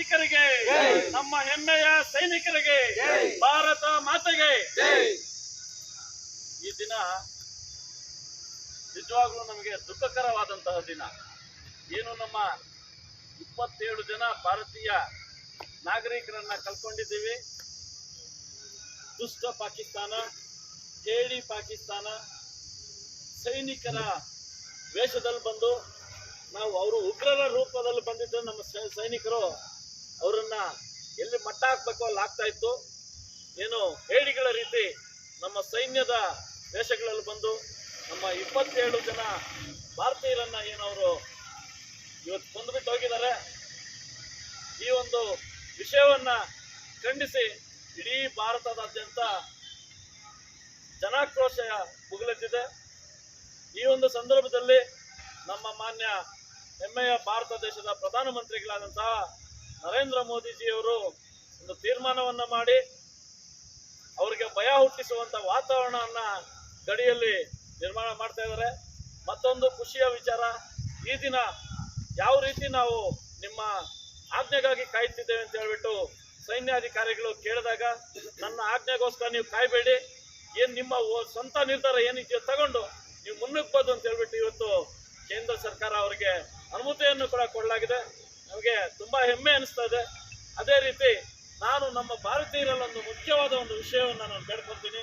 ಸೈನಿಕರಿಗೆ ನಮ್ಮ ಹೆಮ್ಮೆಯ ಸೈನಿಕರಿಗೆ ಭಾರತ ಮಾತೆಗೆ. ಈ ದಿನ ನಿಜವಾಗ್ಲೂ ನಮಗೆ ದುಃಖಕರವಾದಂತಹ ದಿನ. ಏನು ನಮ್ಮ ಇಪ್ಪತ್ತೇಳು ಜನ ಭಾರತೀಯ ನಾಗರಿಕರನ್ನ ಕಳ್ಕೊಂಡಿದ್ದೀವಿ. ದುಷ್ಟ ಪಾಕಿಸ್ತಾನ ಕೇಳಿ ಪಾಕಿಸ್ತಾನ ಸೈನಿಕರ ವೇಷದಲ್ಲಿ ಬಂದು ನಾವು ಅವರು ಉಗ್ರರ ರೂಪದಲ್ಲಿ ಬಂದಿದ್ದ ನಮ್ಮ ಸೈನಿಕರು ಅವರನ್ನ ಎಲ್ಲಿ ಮಟ್ಟ ಹಾಕ್ಬೇಕು ಅಲ್ಲಿ ಆಗ್ತಾ ಇತ್ತು. ಏನು ಹೇಡಿಗಳ ರೀತಿ ನಮ್ಮ ಸೈನ್ಯದ ದೇಶಗಳಲ್ಲಿ ಬಂದು ನಮ್ಮ ಇಪ್ಪತ್ತೇಳು ಜನ ಭಾರತೀಯರನ್ನ ಏನವರು ಇವತ್ತು ಕೊಂದ್ಬಿಟ್ಟು ಹೋಗಿದ್ದಾರೆ. ಈ ಒಂದು ವಿಷಯವನ್ನ ಖಂಡಿಸಿ ಇಡೀ ಭಾರತದಾದ್ಯಂತ ಜನಾಕ್ರೋಶ ಮುಗಿಲೆದ್ದಿದೆ ಈ ಒಂದು ಸಂದರ್ಭದಲ್ಲಿ ನಮ್ಮ ಮಾನ್ಯ ಹೆಮ್ಮೆಯ ಭಾರತ ದೇಶದ ಪ್ರಧಾನಮಂತ್ರಿಗಳಾದಂತಹ ನರೇಂದ್ರ ಮೋದಿಜಿಯವರು ಒಂದು ತೀರ್ಮಾನವನ್ನ ಮಾಡಿ ಅವರಿಗೆ ಭಯ ಹುಟ್ಟಿಸುವಂತ ವಾತಾವರಣವನ್ನ ಗಡಿಯಲ್ಲಿ ನಿರ್ಮಾಣ ಮಾಡ್ತಾ ಇದ್ದಾರೆ. ಮತ್ತೊಂದು ಖುಷಿಯ ವಿಚಾರ, ಈ ದಿನ ಯಾವ ರೀತಿ ನಾವು ನಿಮ್ಮ ಆಜ್ಞೆಗಾಗಿ ಕಾಯ್ತಿದ್ದೇವೆ ಅಂತ ಹೇಳ್ಬಿಟ್ಟು ಸೈನ್ಯಾಧಿಕಾರಿಗಳು ಕೇಳಿದಾಗ, ನನ್ನ ಆಜ್ಞೆಗೋಸ್ಕರ ನೀವು ಕಾಯಬೇಡಿ, ಏನು ನಿಮ್ಮ ಸ್ವಂತ ನಿರ್ಧಾರ ಏನಿದೆಯೋ ತಗೊಂಡು ನೀವು ಮುನ್ನುಗ್ಬೋದು ಅಂತ ಹೇಳ್ಬಿಟ್ಟು ಇವತ್ತು ಕೇಂದ್ರ ಸರ್ಕಾರ ಅವರಿಗೆ ಅನುಮತಿಯನ್ನು ಕೂಡ ಕೊಡಲಾಗಿದೆ. ನಮಗೆ ತುಂಬಾ ಹೆಮ್ಮೆ ಅನಿಸ್ತಾ ಇದೆ. ಅದೇ ರೀತಿ ನಾನು ನಮ್ಮ ಭಾರತೀಯರಲ್ಲಿ ಒಂದು ಮುಖ್ಯವಾದ ಒಂದು ವಿಷಯವನ್ನು ನಾನು ಬೇಡ್ಕೊತೀನಿ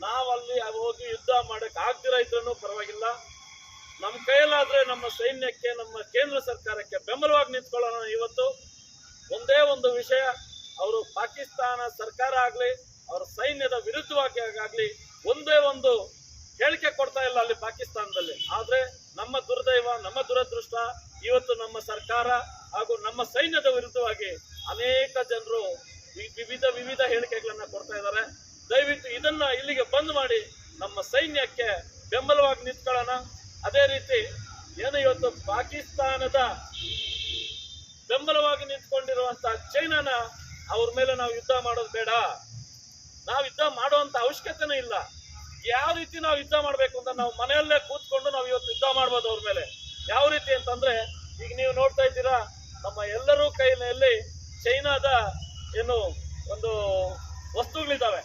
ನಾವಲ್ಲಿ ಹೋಗಿ ಯುದ್ಧ ಮಾಡಕ್ ಆಗ್ದಿರ ಇದ್ರೂ ಪರವಾಗಿಲ್ಲ. ನಮ್ಮ ಕೈಯಲ್ಲಾದ್ರೆ ನಮ್ಮ ಸೈನ್ಯಕ್ಕೆ, ನಮ್ಮ ಕೇಂದ್ರ ಸರ್ಕಾರಕ್ಕೆ ಬೆಂಬಲವಾಗಿ ನಿಂತ್ಕೊಳ್ಳೋಣ ಇವತ್ತು. ಒಂದೇ ಒಂದು ವಿಷಯ, ಅವರು ಪಾಕಿಸ್ತಾನ ಸರ್ಕಾರ ಆಗಲಿ, ಅವರ ಸೈನ್ಯದ ವಿರುದ್ಧವಾಗಿ ಆಗಲಿ ಒಂದೇ ಒಂದು ಹೇಳಿಕೆ ಕೊಡ್ತಾ ಇಲ್ಲ ಅಲ್ಲಿ ಪಾಕಿಸ್ತಾನದಲ್ಲಿ. ಆದ್ರೆ ನಮ್ಮ ದುರ್ದೈವ, ನಮ್ಮ ದುರದೃಷ್ಟ ಇವತ್ತು ನಮ್ಮ ಸರ್ಕಾರ. ಹಾಗೂ ನಮ್ಮ ಸೈನ್ಯದ ವಿರುದ್ಧವಾಗಿ ಅನೇಕ ಜನರು ವಿವಿಧ ವಿವಿಧ ಹೇಳಿಕೆಗಳನ್ನ ಕೊಡ್ತಾ ಇದ್ದಾರೆ. ದಯವಿಟ್ಟು ಇದನ್ನ ಇಲ್ಲಿಗೆ ಬಂದ್ ಮಾಡಿ ನಮ್ಮ ಸೈನ್ಯಕ್ಕೆ ಬೆಂಬಲವಾಗಿ ನಿಂತ್ಕೊಳ್ಳೋಣ. ಅದೇ ರೀತಿ ಏನು ಇವತ್ತು ಪಾಕಿಸ್ತಾನದ ಬೆಂಬಲವಾಗಿ ನಿಂತ್ಕೊಂಡಿರುವಂತಹ ಚೈನಾನ ಅವ್ರ ಮೇಲೆ ನಾವು ಯುದ್ಧ ಮಾಡೋದು ಬೇಡ. ನಾವು ಯುದ್ಧ ಮಾಡುವಂತ ಅವಶ್ಯಕತೆನೂ ಇಲ್ಲ. ಯಾವ ರೀತಿ ನಾವು ಯುದ್ಧ ಮಾಡ್ಬೇಕು ಅಂತ ನಾವು ಮನೆಯಲ್ಲೇ ಕೂತ್ಕೊಂಡು ನಾವು ಇವತ್ತು ಯುದ್ಧ ಮಾಡ್ಬೋದು ಅವ್ರ ಮೇಲೆ. ಯಾವ ರೀತಿ ಅಂತಂದ್ರೆ ಈಗ ನೀವು ನೋಡ್ತಾ ಇದ್ದೀರಾ ನಮ್ಮ ಎಲ್ಲರೂ ಕೈಯಲ್ಲಿ ಚೈನಾದ ಏನು ಒಂದು ವಸ್ತುಗಳಿದ್ದಾವೆ.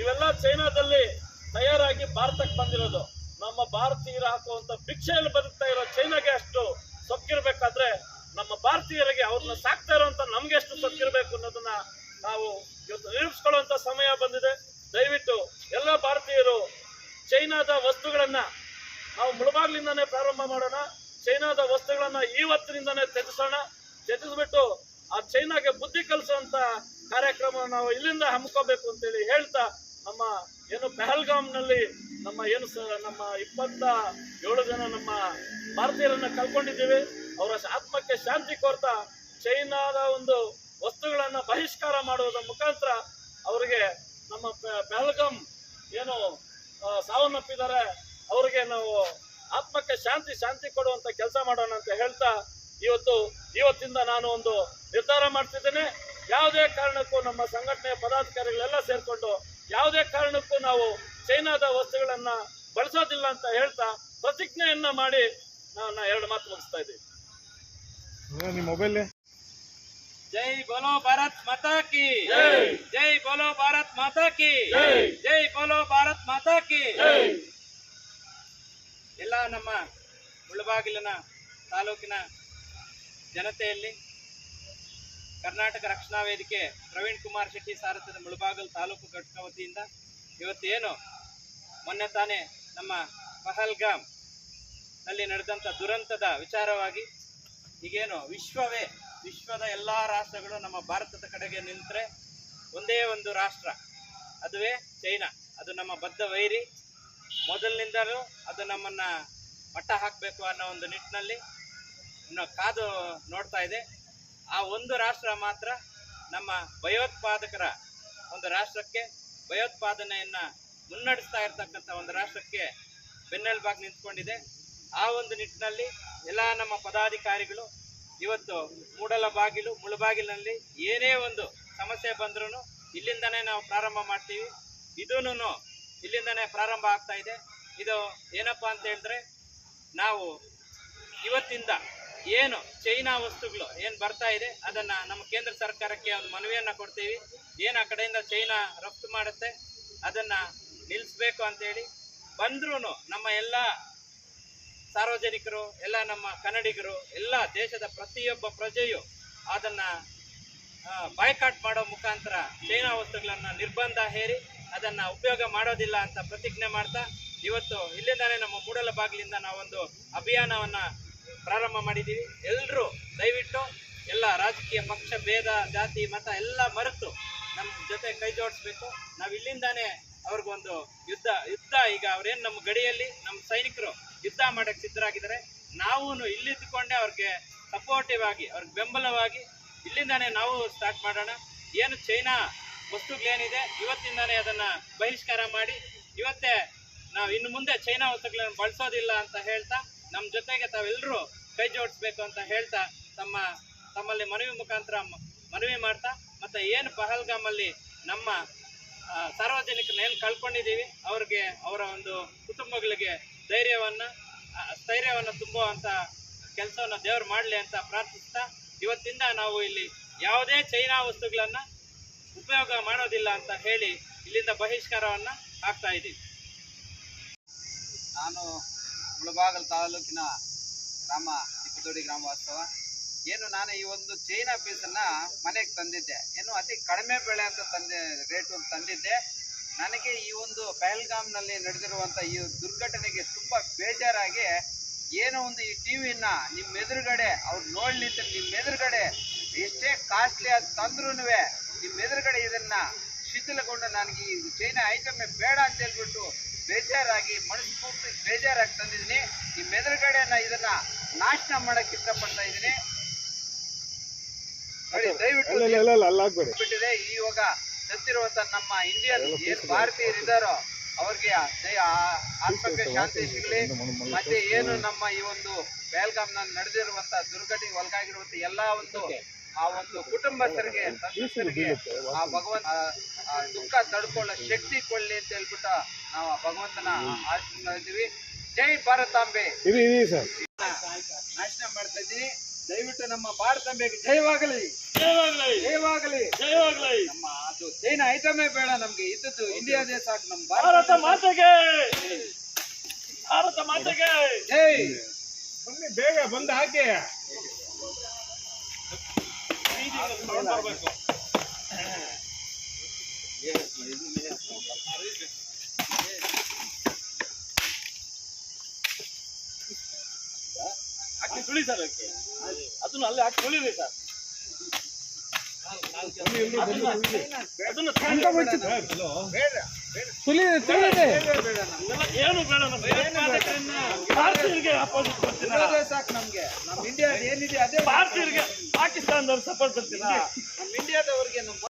ಇವೆಲ್ಲ ಚೈನಾದಲ್ಲಿ ತಯಾರಾಗಿ ಭಾರತಕ್ಕೆ ಬಂದಿರೋದು. ನಮ್ಮ ಭಾರತೀಯರು ಹಾಕುವಂತ ಭಿಕ್ಷೆಯಲ್ಲಿ ಬದುಕ್ತಾ ಇರೋ ಚೈನಾಗೆ ಅಷ್ಟು ಸೊಕ್ಕಿರ್ಬೇಕಾದ್ರೆ ನಮ್ಮ ಭಾರತೀಯರಿಗೆ ಅವ್ರನ್ನ ಸಾಕ್ತಾ ಇರೋಂತ ನಮ್ಗೆ ಎಷ್ಟು ಸೊಕ್ಕಿರ್ಬೇಕು ಅನ್ನೋದನ್ನ ನಾವು ಇವತ್ತು ನಿರೂಪಿಸ್ಕೊಳ್ಳುವಂತ ಸಮಯ ಬಂದಿದೆ. ದಯವಿಟ್ಟು ಎಲ್ಲ ಭಾರತೀಯರು ಚೈನಾದ ವಸ್ತುಗಳನ್ನ ನಾವು ಮುಳುಬಾಗ್ಲಿಂದಾನೇ ಪ್ರಾರಂಭ ಮಾಡೋಣ. ಚೈನಾದ ವಸ್ತುಗಳನ್ನ ಇವತ್ತಿನಿಂದಾನೇ ತ್ಯಜಿಸೋಣ ತ್ಯಜಿಸ್ಬಿಟ್ಟು ಆ ಚೈನಾಗೆ ಬುದ್ಧಿ ಕಲಿಸುವಂತ ಕಾರ್ಯಕ್ರಮ ನಾವು ಇಲ್ಲಿಂದ ಹಮ್ಮಿಕೋಬೇಕು ಅಂತೇಳಿ ಹೇಳ್ತಾ ನಮ್ಮ ಏನು ಪೆಹಲ್ಗಾಮ್ನಲ್ಲಿ ನಮ್ಮ ಏನು ನಮ್ಮ ಇಪ್ಪತ್ತ ಏಳು ಜನ ನಮ್ಮ ಭಾರತೀಯರನ್ನ ಕಳ್ಕೊಂಡಿದ್ದೀವಿ. ಅವರ ಆತ್ಮಕ್ಕೆ ಶಾಂತಿ ಕೋರ್ತಾ ಚೈನಾದ ಒಂದು ವಸ್ತುಗಳನ್ನು ಬಹಿಷ್ಕಾರ ಮಾಡುವುದರ ಮುಖಾಂತರ ಅವರಿಗೆ ನಮ್ಮ ಪೆಹಲ್ಗಾಮ್ ಏನು ಸಾವನ್ನಪ್ಪಿದ್ದಾರೆ. ಅವರಿಗೆ ನಾವು ಆತ್ಮಕ್ಕೆ ಶಾಂತಿ ಶಾಂತಿ ಕೊಡುವಂತ ಕೆಲಸ ಮಾಡೋಣ ಅಂತ ಹೇಳ್ತಾ ಇವತ್ತು ಇವತ್ತಿಂದ ನಾನು ಒಂದು ನಿರ್ಧಾರ ಮಾಡ್ತಿದ್ದೇನೆ. ಯಾವುದೇ ಕಾರಣಕ್ಕೂ ನಮ್ಮ ಸಂಘಟನೆಯ ಪದಾಧಿಕಾರಿಗಳೆಲ್ಲ ಸೇರ್ಕೊಂಡು ಯಾವುದೇ ಕಾರಣಕ್ಕೂ ನಾವು ಚೈನಾದ ವಸ್ತುಗಳನ್ನ ಬಳಸೋದಿಲ್ಲ ಅಂತ ಹೇಳ್ತಾ ಪ್ರತಿಜ್ಞೆಯನ್ನ ಮಾಡಿ ನಾನು ಎರಡು ಮಾತು ಮುಗಿಸ್ತಾ ಇದ್ದೀನಿ. ನಿಮ್ಮ ಮೊಬೈಲ್ ಜೈ ಬೋಲೋ ಭಾರತ್ ಮಾತಾ ಕಿ! ಜೈ. ಬೋಲೋ ಭಾರತ್ ಮಾತಾ ಕಿ! ಜೈ. ಜೈ ಬೋಲೋ ಭಾರತ್ ಮಾತಾ ಕಿ! ಎಲ್ಲ ನಮ್ಮ ಮುಳಬಾಗಿಲಿನ ತಾಲೂಕಿನ ಜನತೆಯಲ್ಲಿ ಕರ್ನಾಟಕ ರಕ್ಷಣಾ ವೇದಿಕೆ ಪ್ರವೀಣ್ ಕುಮಾರ್ ಶೆಟ್ಟಿ ಸಾರಥ್ಯದ ಮುಳಬಾಗಲ್ ತಾಲೂಕು ಘಟಕ ವತಿಯಿಂದ ಇವತ್ತೇನು? ಮೊನ್ನೆ ತಾನೇ ನಮ್ಮ ಪಹಲ್ಗಾಮ್ನಲ್ಲಿ ನಡೆದಂಥ ದುರಂತದ ವಿಚಾರವಾಗಿ ಈಗೇನು ವಿಶ್ವವೇ, ವಿಶ್ವದ ಎಲ್ಲ ರಾಷ್ಟ್ರಗಳು ನಮ್ಮ ಭಾರತದ ಕಡೆಗೆ ನಿಂತರೆ ಒಂದೇ ಒಂದು ರಾಷ್ಟ್ರ, ಅದುವೇ ಚೈನಾ. ಅದು ನಮ್ಮ ಬದ್ಧ ವೈರಿ. ಮೊದಲಿನಿಂದಲೂ ಅದು ನಮ್ಮನ್ನ ಮಟ್ಟ ಹಾಕಬೇಕು ಅನ್ನೋ ಒಂದು ನಿಟ್ಟಿನಲ್ಲಿ ಕಾದು ನೋಡ್ತಾ ಇದೆ. ಆ ಒಂದು ರಾಷ್ಟ್ರ ಮಾತ್ರ ನಮ್ಮ ಭಯೋತ್ಪಾದಕರ ಒಂದು ರಾಷ್ಟ್ರಕ್ಕೆ ಭಯೋತ್ಪಾದನೆಯನ್ನ ಮುನ್ನಡೆಸ್ತಾ ಇರ್ತಕ್ಕಂಥ ಒಂದು ರಾಷ್ಟ್ರಕ್ಕೆ ಬೆನ್ನೆಲುಬಾಗಿ ನಿಂತ್ಕೊಂಡಿದೆ. ಆ ಒಂದು ನಿಟ್ಟಿನಲ್ಲಿ ಎಲ್ಲ ನಮ್ಮ ಪದಾಧಿಕಾರಿಗಳು ಇವತ್ತು ಮೂಡಲ ಬಾಗಿಲು, ಮುಳುಬಾಗಿಲಿನಲ್ಲಿ ಏನೇ ಒಂದು ಸಮಸ್ಯೆ ಬಂದ್ರೂ ಇಲ್ಲಿಂದನೇ ನಾವು ಪ್ರಾರಂಭ ಮಾಡ್ತೀವಿ. ಇದೂನು ಇಲ್ಲಿಂದನೇ ಪ್ರಾರಂಭ ಆಗ್ತಾ ಇದೆ. ಇದು ಏನಪ್ಪಾ ಅಂತ ಹೇಳಿದ್ರೆ ನಾವು ಇವತ್ತಿಂದ ಏನು ಚೈನಾ ವಸ್ತುಗಳು ಏನು ಬರ್ತಾ ಇದೆ, ಅದನ್ನ ನಮ್ಮ ಕೇಂದ್ರ ಸರ್ಕಾರಕ್ಕೆ ಒಂದು ಮನವಿಯನ್ನ ಕೊಡ್ತೀವಿ. ಏನು ಆ ಕಡೆಯಿಂದ ಚೈನಾ ರಫ್ತು ಮಾಡುತ್ತೆ, ಅದನ್ನ ನಿಲ್ಲಿಸ್ಬೇಕು ಅಂತೇಳಿ. ಬಂದ್ರೂ ನಮ್ಮ ಎಲ್ಲ ಸಾರ್ವಜನಿಕರು, ಎಲ್ಲ ನಮ್ಮ ಕನ್ನಡಿಗರು, ಎಲ್ಲ ದೇಶದ ಪ್ರತಿಯೊಬ್ಬ ಪ್ರಜೆಯು ಅದನ್ನ ಬಾಯ್ಕಾಟ್ ಮಾಡೋ ಮುಖಾಂತರ ಚೈನಾ ವಸ್ತುಗಳನ್ನ ನಿರ್ಬಂಧ ಹೇರಿ, ಅದನ್ನ ಉಪಯೋಗ ಮಾಡೋದಿಲ್ಲ ಅಂತ ಪ್ರತಿಜ್ಞೆ ಮಾಡ್ತಾ, ಇವತ್ತು ಇಲ್ಲಿಂದಲೇ ನಮ್ಮ ಮೂಡಲ ಬಾಗಿಲಿಂದ ನಾವೊಂದು ಅಭಿಯಾನವನ್ನ ಪ್ರಾರಂಭ ಮಾಡಿದ್ದೀವಿ ಎಲ್ಲರೂ ದಯವಿಟ್ಟು ಎಲ್ಲ ರಾಜಕೀಯ ಪಕ್ಷ, ಭೇದ, ಜಾತಿ, ಮತ ಎಲ್ಲ ಮರೆತು ನಮ್ಮ ಜೊತೆ ಕೈ ಜೋಡಿಸ್ಬೇಕು. ನಾವು ಇಲ್ಲಿಂದಾನೇ ಅವ್ರಿಗೊಂದು ಯುದ್ಧ ಯುದ್ಧ ಈಗ ಅವ್ರೇನು ನಮ್ಮ ಗಡಿಯಲ್ಲಿ ನಮ್ಮ ಸೈನಿಕರು ಯುದ್ಧ ಮಾಡಕ್ಕೆ ಸಿದ್ಧರಾಗಿದ್ದಾರೆ. ನಾವು ಇಲ್ಲಿದ್ದುಕೊಂಡೇ ಅವ್ರಿಗೆ ಸಪೋರ್ಟಿವ್ ಆಗಿ, ಅವ್ರಿಗೆ ಬೆಂಬಲವಾಗಿ ಇಲ್ಲಿಂದಾನೇ ನಾವು ಸ್ಟಾರ್ಟ್ ಮಾಡೋಣ. ಏನು ಚೈನಾ ವಸ್ತುಗಳೇನಿದೆ, ಇವತ್ತಿಂದಾನೇ ಅದನ್ನ ಬಹಿಷ್ಕಾರ ಮಾಡಿ, ಇವತ್ತೇ ನಾವು ಇನ್ನು ಮುಂದೆ ಚೈನಾ ವಸ್ತುಗಳನ್ನು ಬಳಸೋದಿಲ್ಲ ಅಂತ ಹೇಳ್ತಾ ನಮ್ಮ ಜೊತೆಗೆ ತಾವೆಲ್ಲರೂ ಕೈ ಜೋಡಿಸ್ಬೇಕು ಅಂತ ಹೇಳ್ತಾ ತಮ್ಮ ತಮ್ಮಲ್ಲಿ ಮನವಿ ಮುಖಾಂತರ ಮನವಿ ಮಾಡ್ತಾ ಮತ್ತೆ ಏನು ಪಹಲ್ಗಾಮಲ್ಲಿ ನಮ್ಮ ಸಾರ್ವಜನಿಕ ಸಾರ್ವಜನಿಕರನ್ನ ಏನು ಕಳ್ಕೊಂಡಿದ್ದೀವಿ ಅವ್ರಿಗೆ ಅವರ ಒಂದು ಕುಟುಂಬಗಳಿಗೆ ಧೈರ್ಯವನ್ನ ಸ್ಥೈರ್ಯವನ್ನು ತುಂಬುವಂಥ ಕೆಲಸವನ್ನು ದೇವ್ರು ಮಾಡಲಿ ಅಂತ ಪ್ರಾರ್ಥಿಸ್ತಾ ಇವತ್ತಿಂದ ನಾವು ಇಲ್ಲಿ ಯಾವುದೇ ಚೈನಾ ವಸ್ತುಗಳನ್ನ ಉಪಯೋಗ ಮಾಡೋದಿಲ್ಲ ಅಂತ ಹೇಳಿ ಇಲ್ಲಿಂದ ಬಹಿಷ್ಕಾರವನ್ನ ಹಾಕ್ತಾ ಇದ್ದೀವಿ. ನಾನು ಮುಳಬಾಗಲ್ ತಾಲೂಕಿನ ಗ್ರಾಮ ತಿಪ್ಪದೊಡಿ ಗ್ರಾಮ ವಾಸ್ತವ ಏನು ನಾನು ಈ ಒಂದು ಚೈನಾ ಪೀಸನ್ನು ಮನೆಗೆ ತಂದಿದ್ದೆ. ಏನು ಅತಿ ಕಡಿಮೆ ಬೆಳೆ ಅಂತ ತಂದೆ ರೇಟು ತಂದಿದ್ದೆ. ನನಗೆ ಈ ಒಂದು ಪಹಲ್ಗಾಮ್ನಲ್ಲಿ ನಡೆದಿರುವಂಥ ಈ ದುರ್ಘಟನೆಗೆ ತುಂಬ ಬೇಜಾರಾಗಿ ಏನೋ ಒಂದು ಈ ಟಿ ವಿನ ನಿಮ್ಮ ಎದುರುಗಡೆ ಅವ್ರು ನೋಡ್ಲಿಕ್ಕೆ ನಿಮ್ಮ ಎದುರುಗಡೆ ಎಷ್ಟೇ ಕಾಸ್ಟ್ಲಿ ಅದು ತಂದ್ರೂ ನಿಮ್ಮ ಎದುರುಗಡೆ ಇದನ್ನ ಶಿಥಿಲಗೊಂಡು ನನಗೆ ಈ ಚೈನಾ ಐಟಮೇ ಬೇಡ ಅಂತ ಹೇಳ್ಬಿಟ್ಟು ಬೇಜಾರಾಗಿ ಮನಸ್ಸು ಪೂರ್ತಿ ಬೇಜಾರಾಗಿ ತಂದಿದ್ದೀನಿ ಈ ಮೆದುಳುಗಡೆ ನಾ ಇದನ್ನ ನಾಶನ ಮಾಡಕ್ ಇಷ್ಟಪಡ್ತಾ ಇದ್ದೀನಿ ದಯವಿಟ್ಟು ಬಿಟ್ಟಿದೆ ಇವಾಗ ಸತ್ತಿರುವಂತ ನಮ್ಮ ಇಂಡಿಯನ್ ಏನ್ ಭಾರತೀಯರಿದ್ದಾರೋ ಅವ್ರಿಗೆ ಆತ್ಮಕ್ಕೆ ಶಾಂತಿ ಸಿಗಲಿ ಮತ್ತೆ ಏನು ನಮ್ಮ ಈ ಒಂದು ಬೆಲ್ಗಾಮ್ನಲ್ಲಿ ನಡೆದಿರುವಂತ ದುರ್ಘಟನೆಗೆ ಒಳಗಾಗಿರುವಂತ ಎಲ್ಲಾ ಒಂದು ಆ ಒಂದು ಕುಟುಂಬಸ್ಥರಿಗೆ ಸಂತ್ರಸ್ತರಿಗೆ ಆ ಭಗವಂತ ಆ- ಆ ದುಃಖ ತಡ್ಕೊಳ್ಳೋ ಶಕ್ತಿ ಕೊಡ್ಲಿ ಅಂತ ಹೇಳ್ಬಿಟ್ಟು ನಾವು ಆ ಭಗವಂತನ ಆಶೀರ್ವಾದಿದ್ದೀವಿ ಜೈ ಭಾರತಾಂಬೆ. ನಾಶನ ಮಾಡ್ತಾ ಇದ್ದೀನಿ. ದಯವಿಟ್ಟು ನಮ್ಮ ಭಾರತಾಂಬೆಗೆ ಜಯವಾಗಲಿ ಜೈವಾಗಲಿ ಜೈವಾಗಲಿ ಜಯವಾಗ್ಲಿ ನಮ್ಮ ಅದು ಜೈನ ಐಟಮೇ ಬೇಡ ನಮ್ಗೆ. ಇದ್ದದ್ದು ಇಂಡಿಯಾದೇ ಸಾಕು ನಮ್ಮ ಭಾರತ ಭಾರತ ಮಾತೆಗೆ. ಭಾರತ ಮಾತೆಗೆ. ಜೈ. ಬನ್ನಿ ಬೇಗ ಬಂದು ಹಾಕಿ ತುಳಿ ಸರ್ ಅದನ್ನು ಅಲ್ಲಿ ಹಾಕಿ ತುಳಿರಿ ಸರ್. ಏನು ಬೇಡ ನಮ್ಮ ಇಂಡಿಯಾ ಏನಿದೆ ಅದೇ ಭಾರತೀಯರಿಗೆ ಪಾಕಿಸ್ತಾನದವ್ರು ಸಪೋರ್ಟ್ ಬರ್ತಿಲ್ಲ ನಮ್ಮ ಇಂಡಿಯಾದವ್ರಿಗೆ ನಮ್ಮ